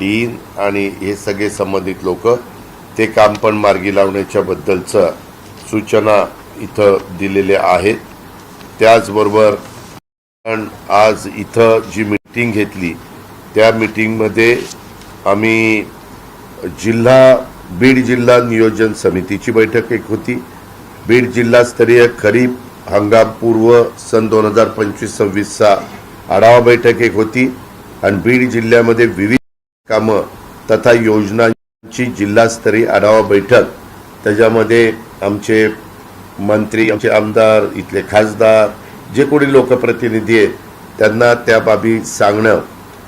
Dean आणि हे सगळे संबंधित लोक ते काम पण मार्गी लावण्याच्या बद्दलचं सूचना इथं दिलेल्या आहेत. त्याचबरोबर पण आज इथं जी मीटिंग घेतली त्या मिटिंगमध्ये आम्ही जिल्हा बीड जिल्हा नियोजन समितीची बैठक एक होती. बीड जिल्हास्तरीय खरीप हंगामपूर्व सन दोन हजार पंचवीस सव्वीसचा आढावा बैठक एक होती. आणि बीड जिल्ह्यामध्ये विविध कामं तथा योजनांची जिल्हास्तरीय आढावा बैठक. त्याच्यामध्ये आमचे मंत्री आमचे आमदार इथले खासदार जे कोणी लोकप्रतिनिधी आहेत त्यांना त्या बाबी सांगणं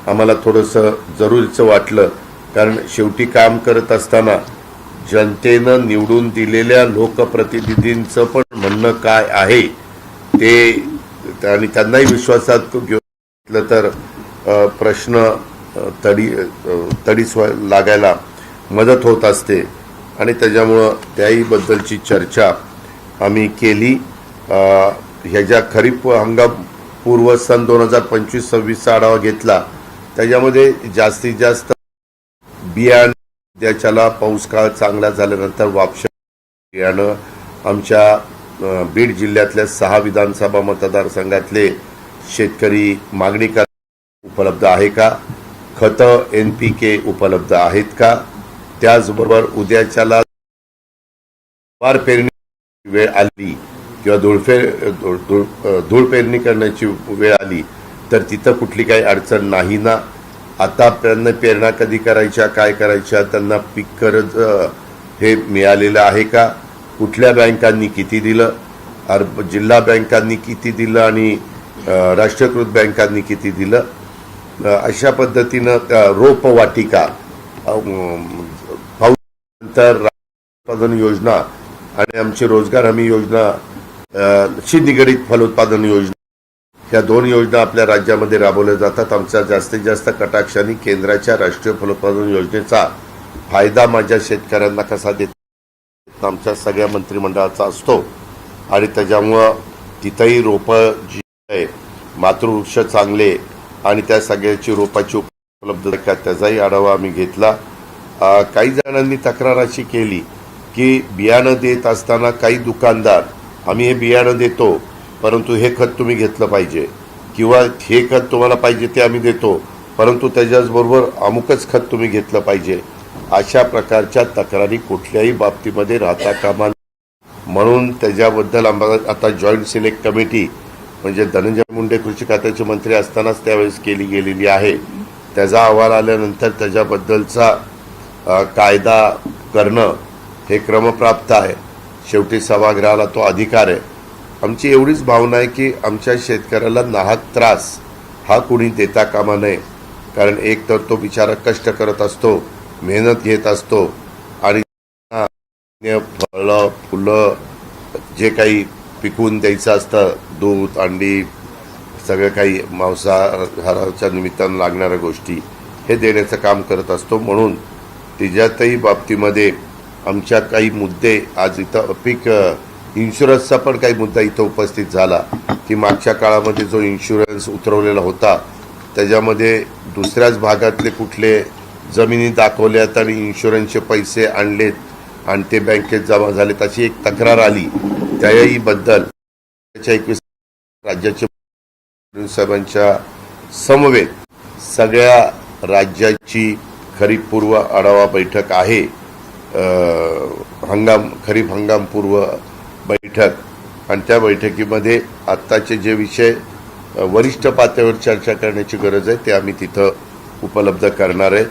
आम्हाला थोडंसं जरुरीचं वाटलं. कारण शेवटी काम करत असताना जनतेनं निवडून दिलेल्या लोकप्रतिनिधींचं पण म्हणणं काय आहे ते आणि त्यांनाही विश्वासात घेऊन घेतलं तर प्रश्न तडी अ, तडीस लागायला मदत होत असते. आणि त्याच्यामुळं त्याहीबद्दलची चर्चा आम्ही केली. ह्याच्या खरीप हंगाम पूर्व सन दोन हजार पंचवीस सव्वीसचा आढावा घेतला. त्याच्यामध्ये जास्तीत जास्त बियाणं त्याच्याला पाऊस काळ चांगला झाल्यानंतर वापस बियाणं आमच्या बीड जिल्ह्यातल्या सहा विधानसभा मतदारसंघातले शेतकरी मागणी कर उपलब्ध आहे का? खतं एन पी के उपलब्ध आहेत का? त्याचबरोबर उद्याच्याला वार पेरणी वेळ आली किंवा धुळफेर धूळ पेरणी करण्याची वेळ आली तर तिथं कुठली काही अडचण नाही ना? आता त्यांना पेरणा कधी करायच्या काय करायच्या त्यांना पीक कर्ज हे मिळालेलं आहे का? कुठल्या बँकांनी किती दिलं? अर जिल्हा बँकांनी किती दिलं आणि राष्ट्रीयकृत बँकांनी किती दिलं? अशा पद्धतीनं रोपवाटिका अ, नंतर उत्पादन योजना आणि आमची रोजगार हमी योजना शी निगडीत फलोत्पादन योजना या दोन योजना आपल्या राज्यामध्ये राबवल्या जातात. आमच्या जास्तीत जास्त कटाक्षाने केंद्राच्या राष्ट्रीय फलोत्पादन योजनेचा फायदा माझ्या शेतकऱ्यांना कसा देत आमच्या सगळ्या मंत्रिमंडळाचा असतो. आणि त्याच्यामुळं तिथंही रोपं जी आहे मातृवृक्ष चांगले आणि त्या सगळ्याची रोपाची उपलब्धता का त्याचाही आढावा आम्ही घेतला. काही जणांनी तक्रार अशी केली की बियाणं देत असताना काही दुकानदार आम्ही हे बियाणं देतो परंतु हे खत तुम्ही घेतलं पाहिजे किंवा हे खत तुम्हाला पाहिजे ते आम्ही देतो परंतु त्याच्याचबरोबर अमुकच खत तुम्ही घेतलं पाहिजे. अशा प्रकारच्या तक्रारी कुठल्याही बाबतीमध्ये राहता कामा म्हणून त्याच्याबद्दल आम्हाला आता जॉईंट सिलेक्ट कमिटी म्हणजे धनंजय मुंडे कृषी खात्याचे मंत्री असतानाच त्यावेळेस केली गेलेली आहे. त्याचा अहवाल आल्यानंतर त्याच्याबद्दलचा कायदा करणं हे क्रमप्राप्त आहे. शेवटी सभागृहाला तो अधिकार आहे. आमची एवढीच भावना आहे की आमच्या शेतकऱ्याला नाहक त्रास हा कुणी देता कामा नये. कारण एक तर तो बिचारा कष्ट करत असतो मेहनत घेत असतो आणि फळं फुलं जे काही पिकवून द्यायचं असतं दूध अंडी सगळं काही मांसाहाराच्या निमित्तानं लागणाऱ्या गोष्टी हे देण्याचं काम करत असतो. म्हणून तिच्यातही बाबतीमध्ये आमच्या काही मुद्दे आज इथं पीक इन्शुरन्सचा पण काही मुद्दा इथं उपस्थित झाला. की मागच्या काळामध्ये जो इन्शुरन्स उतरवलेला होता त्याच्यामध्ये दुसऱ्याच भागातले कुठले जमिनी दाखवल्यात आणि इन्शुरन्सचे पैसे आणलेत आणि ते बँकेत जमा झालेत अशी एक तक्रार आली. त्याही त्याच्या एकवीस राज्याचे साहेबांच्या समवेत सगळ्या राज्याची खरीपपूर्व आढावा बैठक आहे. हंगाम खरीप हंगामपूर्व बैठक. आणि त्या बैठकीमध्ये आत्ताचे जे विषय वरिष्ठ पातळीवर चर्चा करण्याची गरज आहे ते आम्ही तिथं उपलब्ध करणार आहे.